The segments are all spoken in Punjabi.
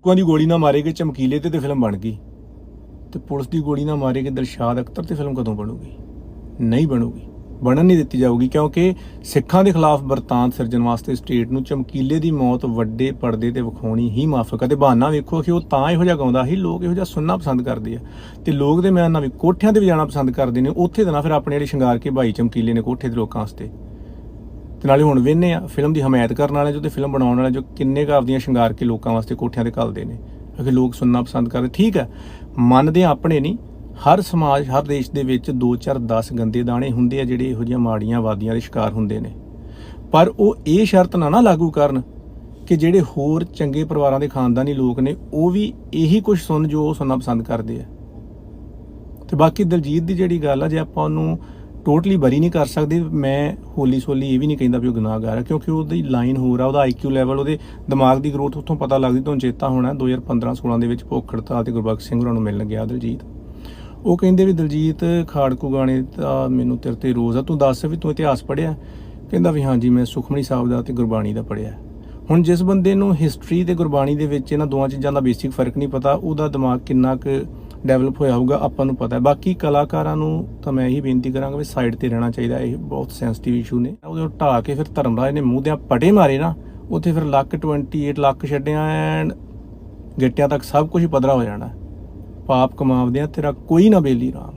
ਲੋਕਾਂ ਦੀ ਗੋਲੀ ਨਾਲ ਮਾਰੇ ਗਏ ਚਮਕੀਲੇ ਤੇ ਤੇ ਫਿਲਮ ਬਣ ਗਈ। ਤੇ ਪੁਲਿਸ ਦੀ ਗੋਲੀ ਨਾਲ ਮਾਰੇ ਗਏ ਦਰਸ਼ਾਦ ਅਖਤਰ ਤੇ ਫਿਲਮ ਕਦੋਂ ਬਣੂਗੀ? ਨਹੀਂ ਬਣੂਗੀ। ਬਣਨ ਨਹੀਂ ਦਿੱਤੀ ਜਾਊਗੀ ਕਿਉਂਕਿ ਸਿੱਖਾਂ ਦੇ ਖਿਲਾਫ ਵਰਤਾਂਤ ਸਿਰਜਣ ਵਾਸਤੇ ਸਟੇਟ ਨੂੰ ਚਮਕੀਲੇ ਦੀ ਮੌਤ ਵੱਡੇ ਪਰਦੇ ਤੇ ਵਿਖਾਉਣੀ ਹੀ ਮਾਫਕ ਹੈ। ਤੇ ਬਹਾਨਾ ਵੇਖੋ ਕਿ ਉਹ ਤਾਂ ਇਹੋ ਜਿਹਾ ਗਾਉਂਦਾ ਸੀ, ਲੋਕ ਇਹੋ ਜਿਹਾ ਸੁਣਨਾ ਪਸੰਦ ਕਰਦੇ ਆ। ਤੇ ਲੋਕ ਦੇ ਮੈਂ ਨਾ ਵੀ ਕੋਠਿਆਂ ਤੇ ਵੀ ਜਾਣਾ ਪਸੰਦ ਕਰਦੇ ਨੇ, ਉੱਥੇ ਤਾਂ ਨਾ ਫਿਰ ਆਪਣੇ ਜਿਹੜੇ ਸ਼ਿੰਗਾਰ ਕੇ ਭਾਈ ਚਮਕੀਲੇ ਨੇ ਕੋਠੇ ਦੇ ਲੋਕਾਂ ਵਾਸਤੇ। ਤੇ ਨਾਲੇ ਹੁਣ ਵੇਖਨੇ ਆ ਫਿਲਮ ਦੀ ਹਮਾਇਤ ਕਰਨ ਵਾਲੇ ਜੋ ਤੇ ਫਿਲਮ ਬਣਾਉਣ ਵਾਲੇ ਜੋ ਕਿੰਨੇ ਕੁ ਆਪਦੀਆਂ ਸ਼ਿੰਗਾਰ ਕੇ ਲੋਕਾਂ ਵਾਸਤੇ ਕੋਠਿਆਂ ਤੇ ਘੱਲਦੇ ਨੇ। ਕਿ ਲੋਕ ਸੁਣਨਾ ਪਸੰਦ ਕਰਦੇ, ਠੀਕ ਹੈ, ਮੰਨਦੇ ਆ ਆਪਣੇ ਨਹੀਂ, ਹਰ ਸਮਾਜ, ਹਰ ਦੇਸ਼ ਦੇ ਵਿੱਚ 2 4 10 ਗੰਦੇ ਦਾਣੇ ਹੁੰਦੇ ਆ ਜਿਹੜੇ ਇਹੋ ਜਿਹੀਆਂ ਮਾੜੀਆਂ ਵਾਦੀਆਂ ਦੇ ਸ਼ਿਕਾਰ ਹੁੰਦੇ ਨੇ। ਪਰ ਉਹ ਇਹ ਸ਼ਰਤ ਨਾ ਨਾ ਲਾਗੂ ਕਰਨ ਕਿ ਜਿਹੜੇ ਹੋਰ ਚੰਗੇ ਪਰਿਵਾਰਾਂ ਦੇ ਖਾਨਦਾਨੀ ਲੋਕ ਨੇ, ਉਹ ਵੀ ਇਹੀ ਕੁਝ ਸੁਣ ਜੋ ਉਹ ਸੁਣਨਾ ਪਸੰਦ ਕਰਦੇ ਆ। ਤੇ ਬਾਕੀ ਦਲਜੀਤ ਦੀ ਜਿਹੜੀ ਗੱਲ ਆ, ਜੇ ਆਪਾਂ ਉਹਨੂੰ ਟੋਟਲੀ ਬਰੀ ਨਹੀਂ ਕਰ ਸਕਦੇ। ਮੈਂ ਹੋਲੀ ਸੋਲੀ ਇਹ ਵੀ ਨਹੀਂ ਕਹਿੰਦਾ ਵੀ ਉਹ ਗੁਨਾਹਗਾਰ ਹੈ ਕਿਉਂਕਿ ਉਹਦੀ ਲਾਈਨ ਹੋਰ ਆ, ਉਹਦਾ ਆਈਕਿਊ ਲੈਵਲ ਉਹਦੇ ਦਿਮਾਗ ਦੀ ਗਰੋਥ ਉੱਥੋਂ ਪਤਾ ਲੱਗਦੀ ਤੁਹਾਨੂੰ ਚੇਤਾ ਹੋਣਾ। 2015-16 ਦੇ ਵਿੱਚ ਭੁੱਖੜਤਾ ਹੜਤਾਲ ਤੇ ਗੁਰਬਖਸ਼ ਸਿੰਘ ਹੋਰਾਂ ਨੂੰ ਮਿਲਣ ਗਿਆ ਦਲਜੀਤ। ਉਹ ਕਹਿੰਦੇ ਵੀ ਦਲਜੀਤ, ਖਾੜਕੂ ਗਾਣੇ ਦਾ ਮੈਨੂੰ ਤੇਰੇ ਤੇ ਰੋਜ਼ ਆ, ਤੂੰ ਦੱਸ ਵੀ ਤੂੰ ਇਤਿਹਾਸ ਪੜ੍ਹਿਆ? ਕਹਿੰਦਾ ਵੀ ਹਾਂਜੀ, ਮੈਂ ਸੁਖਮਣੀ ਸਾਹਿਬ ਦਾ ਤੇ ਗੁਰਬਾਣੀ ਦਾ ਪੜ੍ਹਿਆ। ਹੁਣ ਜਿਸ ਬੰਦੇ ਨੂੰ ਹਿਸਟਰੀ ਤੇ ਗੁਰਬਾਣੀ ਦੇ ਵਿੱਚ ਇਹਨਾਂ ਦੋਵਾਂ ਚੀਜ਼ਾਂ ਦਾ ਬੇਸਿਕ ਫ਼ਰਕ ਨਹੀਂ ਪਤਾ, ਉਹਦਾ ਦਿਮਾਗ ਕਿੰਨਾ ਕੁ ਡਿਵੈਲਪ ਹੋਇਆ ਹੋਊਗਾ, ਆਪਾਂ ਨੂੰ ਪਤਾ ਹੈ। ਬਾਕੀ ਕਲਾਕਾਰਾਂ ਨੂੰ ਤਾਂ ਮੈਂ ਇਹੀ ਬੇਨਤੀ ਕਰਾਂਗਾ ਵੀ ਸਾਈਡ ਤੇ ਰਹਿਣਾ ਚਾਹੀਦਾ, ਇਹ ਬਹੁਤ ਸੈਂਸਿਟਿਵ ਇਸ਼ੂ ਨੇ। ਉਹਦੇ ਨੂੰ ਢਾਹ ਕੇ ਫਿਰ ਧਰਮਰਾਜ ਨੇ ਮੂੰਹ ਦੇ ਪਟੇ ਮਾਰੇ ਨਾ, ਉੱਥੇ ਫਿਰ ਲੱਖ 28 ਲੱਖ ਛੱਡਿਆ ਐਂਡ ਗਿੱਟਿਆਂ ਤੱਕ ਸਭ ਕੁਝ ਪਧਰਾ ਹੋ ਜਾਣਾ। ਪਾਪ ਕਮਾਵਦਿਆਂ ਤੇਰਾ ਕੋਈ ਨਾ ਬੇਲੀ ਰਾਮ।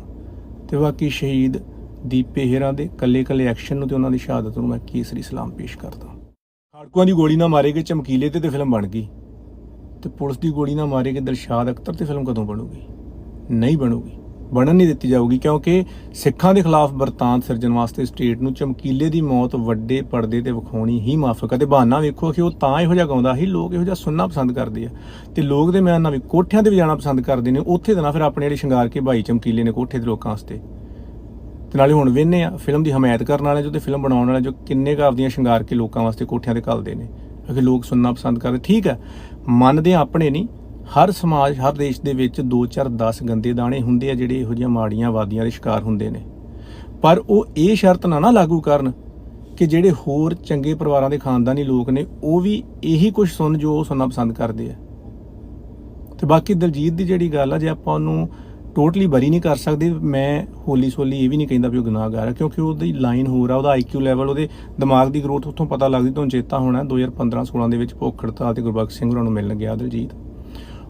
ਤੇ ਬਾਕੀ ਸ਼ਹੀਦ ਦੀਪੇ ਹੇਰਾਂ ਦੇ ਕੱਲੇ ਕੱਲੇ ਐਕਸ਼ਨ ਨੂੰ ਤੇ ਉਹਨਾਂ ਦੀ ਸ਼ਹਾਦਤ ਨੂੰ ਮੈਂ ਕੇਸਰੀ ਸਲਾਮ ਪੇਸ਼ ਕਰਦਾ ਖਾੜਕੂਆਂ ਦੀ ਗੋਲੀ ਨਾਲ ਮਾਰੇ ਗਏ, ਚਮਕੀਲੇ ਤੇ ਤੇ ਫਿਲਮ ਬਣ ਗਈ। ਤੇ ਪੁਲਿਸ ਦੀ ਗੋਲੀ ਨਾਲ ਮਾਰੇ ਗਏ ਦਿਲਸ਼ਾਦ ਅਖਤਰ ਤੇ ਫਿਲਮ ਕਦੋਂ ਬਣੂਗੀ? ਨਹੀਂ ਬਣੂਗੀ। ਬਣਨ ਨਹੀਂ ਦਿੱਤੀ ਜਾਊਗੀ ਕਿਉਂਕਿ ਸਿੱਖਾਂ ਦੇ ਖਿਲਾਫ ਵਰਤਾਂਤ ਸਿਰਜਣ ਵਾਸਤੇ ਸਟੇਟ ਨੂੰ ਚਮਕੀਲੇ ਦੀ ਮੌਤ ਵੱਡੇ ਪਰਦੇ ਤੇ ਵਿਖਾਉਣੀ ਹੀ ਮਾਫਕ ਹੈ ਤੇ ਬਹਾਨਾ ਵੇਖੋ ਕਿ ਉਹ ਤਾਂ ਇਹੋ ਜਿਹਾ ਗਾਉਂਦਾ ਸੀ, ਲੋਕ ਇਹੋ ਜਿਹਾ ਸੁਣਨਾ ਪਸੰਦ ਕਰਦੇ ਆ। ਤੇ ਲੋਕ ਦੇ ਮੈਂ ਨਾ ਵੀ ਕੋਠਿਆਂ ਤੇ ਵੀ ਜਾਣਾ ਪਸੰਦ ਕਰਦੇ ਨੇ, ਉੱਥੇ ਤਾਂ ਨਾ ਫਿਰ ਆਪਣੇ ਜਿਹੜੇ ਸ਼ਿੰਗਾਰ ਕੇ ਭਾਈ ਚਮਕੀਲੇ ਨੇ ਕੋਠੇ ਦੇ ਲੋਕਾਂ ਵਾਸਤੇ। ਤੇ ਨਾਲੇ ਹੁਣ ਵੇਖਨੇ ਆ, ਫਿਲਮ ਦੀ ਹਮਾਇਤ ਕਰਨ ਵਾਲੇ ਜੋ ਤੇ ਫਿਲਮ ਬਣਾਉਣ ਵਾਲੇ ਜੋ ਕਿੰਨੇ ਕੁ ਆਪਦੀਆਂ ਸ਼ਿੰਗਾਰ ਕੇ ਲੋਕਾਂ ਵਾਸਤੇ ਕੋਠਿਆਂ ਤੇ ਘੱਲਦੇ ਨੇ। ਕਿ ਲੋਕ ਸੁਣਨਾ ਪਸੰਦ ਕਰਦੇ, ਠੀਕ ਹੈ ਮੰਨਦੇ ਆਪਣੇ ਨਹੀਂ ਹਰ ਸਮਾਜ, ਹਰ ਦੇਸ਼ ਦੇ ਵਿੱਚ 2 4 10 ਗੰਦੇ ਦਾਣੇ ਹੁੰਦੇ ਆ ਜਿਹੜੇ ਇਹੋ ਜਿਹੀਆਂ ਮਾੜੀਆਂ ਵਾਦੀਆਂ ਦੇ ਸ਼ਿਕਾਰ ਹੁੰਦੇ ਨੇ। ਪਰ ਉਹ ਇਹ ਸ਼ਰਤ ਨਾ ਨਾ ਲਾਗੂ ਕਰਨ ਕਿ ਜਿਹੜੇ ਹੋਰ ਚੰਗੇ ਪਰਿਵਾਰਾਂ ਦੇ ਖਾਨਦਾਨੀ ਲੋਕ ਨੇ, ਉਹ ਵੀ ਇਹੀ ਕੁਝ ਸੁਣ ਜੋ ਉਹ ਸੁਣਨਾ ਪਸੰਦ ਕਰਦੇ ਆ। ਤੇ ਬਾਕੀ ਦਲਜੀਤ ਦੀ ਜਿਹੜੀ ਗੱਲ ਆ, ਜੇ ਆਪਾਂ ਉਹਨੂੰ ਟੋਟਲੀ ਬਰੀ ਨਹੀਂ ਕਰ ਸਕਦੇ, ਮੈਂ ਹੋਲੀ ਸੋਲੀ ਇਹ ਵੀ ਨਹੀਂ ਕਹਿੰਦਾ ਵੀ ਉਹ ਗੁਨਾਹਗਾਰ ਹੈ ਕਿਉਂਕਿ ਉਹਦੀ ਲਾਈਨ ਹੋਰ ਆ, ਉਹਦਾ ਆਈਕਿਊ ਲੈਵਲ, ਉਹਦੇ ਦਿਮਾਗ ਦੀ ਗਰੋਥ ਉੱਥੋਂ ਪਤਾ ਲੱਗਦੀ ਤੁਹਾਨੂੰ ਚੇਤਾ ਹੋਣਾ 2015-16 ਦੇ ਵਿੱਚ ਭੁੱਖ ਹੜਤਾਲ ਤੇ ਗੁਰਬਖਸ਼ ਸਿੰਘ ਹੋਰਾਂ ਨੂੰ ਮਿਲਣ ਗਿਆ ਦਲਜੀਤ।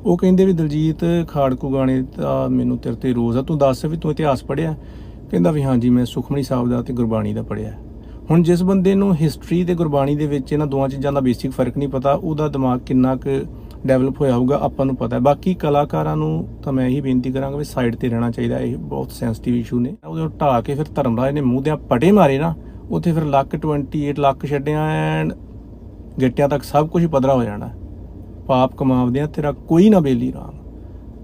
ਉਹ ਕਹਿੰਦੇ ਵੀ ਦਲਜੀਤ ਖਾੜਕੂ ਗਾਣੇ ਦਾ ਮੈਨੂੰ ਤੇਰੇ ਤੇ ਰੋਜ਼ ਆ, ਤੂੰ ਦੱਸ ਵੀ ਤੂੰ ਇਤਿਹਾਸ ਪੜ੍ਹਿਆ? ਕਹਿੰਦਾ ਵੀ ਹਾਂਜੀ, ਮੈਂ ਸੁਖਮਣੀ ਸਾਹਿਬ ਦਾ ਤੇ ਗੁਰਬਾਣੀ ਦਾ ਪੜ੍ਹਿਆ। ਹੁਣ ਜਿਸ ਬੰਦੇ ਨੂੰ ਹਿਸਟਰੀ ਤੇ ਗੁਰਬਾਣੀ ਦੇ ਵਿੱਚ ਇਹਨਾਂ ਦੋਵਾਂ ਚੀਜ਼ਾਂ ਦਾ ਬੇਸਿਕ ਫ਼ਰਕ ਨਹੀਂ ਪਤਾ, ਉਹਦਾ ਦਿਮਾਗ ਕਿੰਨਾ ਕੁ ਡਿਵੈਲਪ ਹੋਇਆ ਹੋਊਗਾ, ਆਪਾਂ ਨੂੰ ਪਤਾ ਹੈ। ਬਾਕੀ ਕਲਾਕਾਰਾਂ ਨੂੰ ਤਾਂ ਮੈਂ ਇਹੀ ਬੇਨਤੀ ਕਰਾਂਗਾ ਵੀ ਸਾਈਡ ਤੇ ਰਹਿਣਾ ਚਾਹੀਦਾ, ਇਹ ਬਹੁਤ ਸੈਂਸਿਟਿਵ ਇਸ਼ੂ ਨੇ। ਉਹਦੇ ਨੂੰ ਢਾਹ ਕੇ ਫਿਰ ਧਰਮਰਾਜ ਨੇ ਮੂੰਹ ਦੇ ਪਟੇ ਮਾਰੇ ਨਾ, ਉੱਥੇ ਫਿਰ ਲੱਖ 28 ਲੱਖ ਛੱਡਿਆ ਐਂਡ ਗਿੱਟਿਆਂ ਤੱਕ ਸਭ ਕੁਝ ਪਧਰਾ ਹੋ ਜਾਣਾ। ਪਾਪ ਕਮਾਵਦੇ ਕਮਾਵਦਿਆਂ ਤੇਰਾ ਕੋਈ ਨਾ ਬੇਲੀ ਰਾਮ।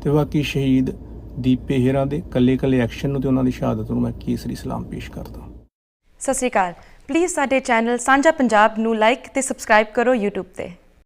ਤੇ ਬਾਕੀ ਸ਼ਹੀਦ ਦੀਪੇ ਹੇਰਾਂ ਦੇ ਕੱਲੇ ਕੱਲੇ ਐਕਸ਼ਨ ਨੂੰ ਤੇ ਉਹਨਾਂ ਦੀ ਸ਼ਹਾਦਤ ਨੂੰ ਮੈਂ ਕੇਸਰੀ ਸਲਾਮ ਪੇਸ਼ ਕਰਦਾ ਸਤਿ ਸ਼੍ਰੀ ਅਕਾਲ। ਪਲੀਜ਼ ਸਾਡੇ ਚੈਨਲ ਸਾਂਝਾ ਪੰਜਾਬ ਨੂੰ ਲਾਈਕ ਤੇ ਸਬਸਕ੍ਰਾਈਬ ਕਰੋ YouTube ਤੇ।